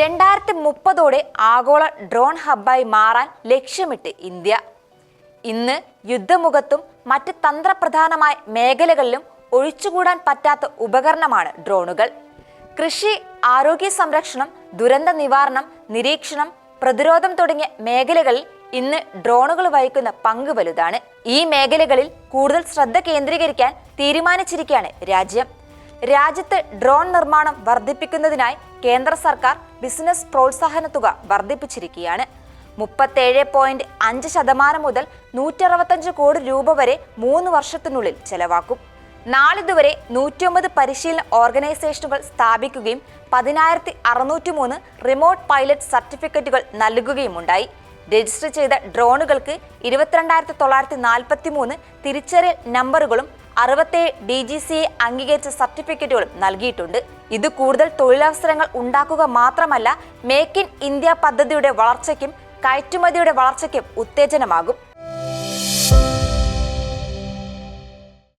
രണ്ടായിരത്തി മുപ്പതോടെ ആഗോള ഡ്രോൺ ഹബ്ബായി മാറാൻ ലക്ഷ്യമിട്ട് ഇന്ത്യ. ഇന്ന് യുദ്ധമുഖത്തും മറ്റ് തന്ത്രപ്രധാനമായ മേഖലകളിലും ഒഴിച്ചുകൂടാൻ പറ്റാത്ത ഉപകരണമാണ് ഡ്രോണുകൾ. കൃഷി ആരോഗ്യ സംരക്ഷണം ദുരന്ത നിവാരണം നിരീക്ഷണം പ്രതിരോധം തുടങ്ങിയ മേഖലകളിൽ ഇന്ന് ഡ്രോണുകൾ വഹിക്കുന്ന പങ്ക് വലുതാണ്. ഈ മേഖലകളിൽ കൂടുതൽ ശ്രദ്ധ കേന്ദ്രീകരിക്കാൻ തീരുമാനിച്ചിരിക്കുകയാണ് രാജ്യം. രാജ്യത്ത് ഡ്രോൺ നിർമ്മാണം വർദ്ധിപ്പിക്കുന്നതിനായി കേന്ദ്ര സർക്കാർ ബിസിനസ് പ്രോത്സാഹന തുക വർദ്ധിപ്പിച്ചിരിക്കുകയാണ്. മുപ്പത്തേഴ് പോയിന്റ് അഞ്ച് ശതമാനം മുതൽ നൂറ്ററുപത്തഞ്ച് കോടി രൂപ വരെ മൂന്ന് വർഷത്തിനുള്ളിൽ ചെലവാക്കും. നാളിതുവരെ നൂറ്റിയൊമ്പത് പരിശീലന ഓർഗനൈസേഷനുകൾ സ്ഥാപിക്കുകയും പതിനായിരത്തി അറുന്നൂറ്റി മൂന്ന് റിമോട്ട് പൈലറ്റ് സർട്ടിഫിക്കറ്റുകൾ നൽകുകയുമുണ്ടായി. രജിസ്റ്റർ ചെയ്ത ഡ്രോണുകൾക്ക് ഇരുപത്തിരണ്ടായിരത്തി തൊള്ളായിരത്തി നാൽപ്പത്തി മൂന്ന് തിരിച്ചറിയൽ നമ്പറുകളും അറുപത്തേഴ് ഡി ജി സി അംഗീകരിച്ച സർട്ടിഫിക്കറ്റുകളും നൽകിയിട്ടുണ്ട്. ഇത് കൂടുതൽ തൊഴിലവസരങ്ങൾ ഉണ്ടാക്കുക മാത്രമല്ല മേക്ക് ഇൻ ഇന്ത്യ പദ്ധതിയുടെ വളർച്ചയ്ക്കും കയറ്റുമതിയുടെ വളർച്ചയ്ക്കും ഉത്തേജനമാകും.